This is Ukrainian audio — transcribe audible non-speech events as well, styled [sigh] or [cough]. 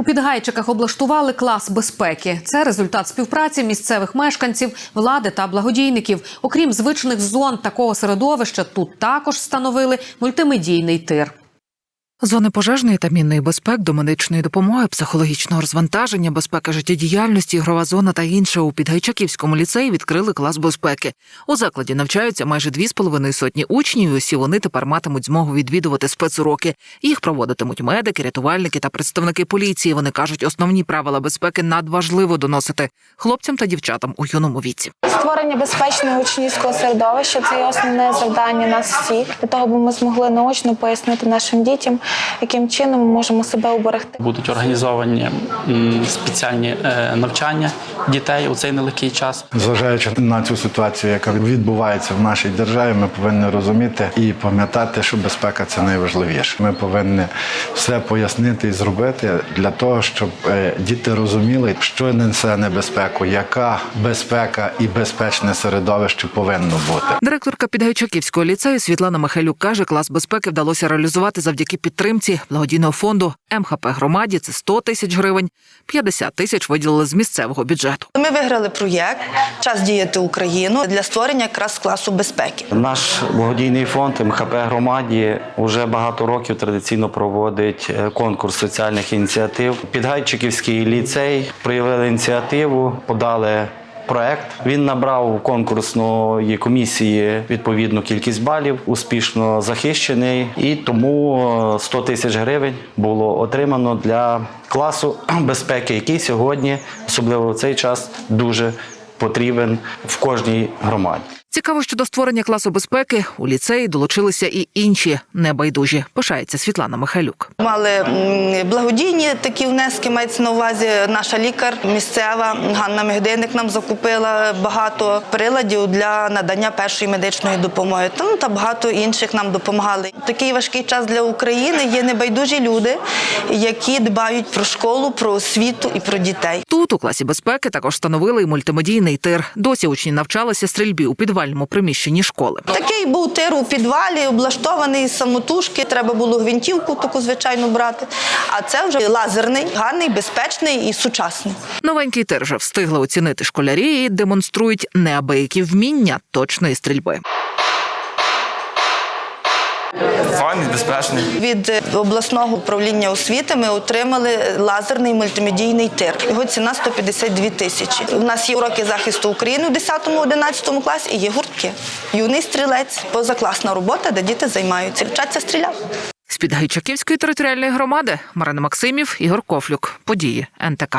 У Підгайчиках облаштували клас безпеки. Це результат співпраці місцевих мешканців, влади та благодійників. Окрім звичних зон такого середовища, тут також встановили мультимедійний тир. Зони пожежної та мінної безпек, до медичної допомоги, психологічного розвантаження, безпека життєдіяльності, ігрова зона та інше у Підгайчаківському ліцеї відкрили клас безпеки. У закладі навчаються майже дві з половиною сотні учнів. і Усі вони тепер матимуть змогу відвідувати спецуроки. Їх проводитимуть медики, рятувальники та представники поліції. Вони кажуть, основні правила безпеки надважливо доносити хлопцям та дівчатам у юному віці. Створення безпечного учнівського середовища це є основне завдання нас всіх. Для того, аби ми змогли наочно пояснити нашим дітям, яким чином ми можемо себе уберегти. Будуть організовані спеціальні е, навчання дітей у цей нелегкий час. Зважаючи на цю ситуацію, яка відбувається в нашій державі, ми повинні розуміти і пам'ятати, що безпека це найважливіше. Ми повинні все пояснити і зробити для того, щоб е, діти розуміли, що несе небезпеку, яка безпека і безпечне середовище повинно бути. Директорка Підгайчаківського ліцею Світлана Михайлюк каже, клас безпеки вдалося реалізувати завдяки підтримці благодійного фонду МХП громаді. Це 100 тисяч гривень, 50 тисяч виділили з місцевого бюджету. Ми виграли проєкт Час діяти Україну для створення якраз класу безпеки. Наш благодійний фонд МХП громаді вже багато років традиційно проводить е, конкурс соціальних ініціатив. Підгайчиківський ліцей проявили ініціативу, подали. Проект. Він набрав конкурсної комісії відповідну кількість балів, успішно захищений, і тому е, 100 тисяч гривень було отримано для класу [clears throat] безпеки, який сьогодні, особливо в цей час, дуже потрібен в кожній громаді. Цікаво, що до створення класу безпеки у ліцеї долучилися і інші небайдужі. Пишається Світлана Михайлюк. Мали благодійні такі внески, мається на увазі наша лікар місцева Ганна Мегдиник нам закупила багато приладів для надання першої медичної допомоги. Та, ну, та багато інших нам допомагали. Такий важкий час для України є небайдужі люди, які дбають про школу, про освіту і про дітей. Тут у класі безпеки також встановили і мультимедійний тир. Досі учні навчалися стрільбі у підвальному приміщенні школи. Такий був тир у підвалі, облаштований з самотужки. Треба було гвинтівку таку звичайно брати. А це вже лазерний, гарний, безпечний і сучасний. Новенький тир вже встигли оцінити школярі і демонструють неабиякі вміння точної стрільби. Файний, безпечний. Від е, обласного управління освіти ми отримали лазерний мультимедійний тир. Його ціна 152 тисячі. У нас є уроки захисту України в 10-11 класі і є гуртки. Юний стрілець, позакласна робота, де діти займаються, вчаться стріляти. З під Гайчаківської територіальної громади Марина Максимів, Ігор Кофлюк. Події НТК.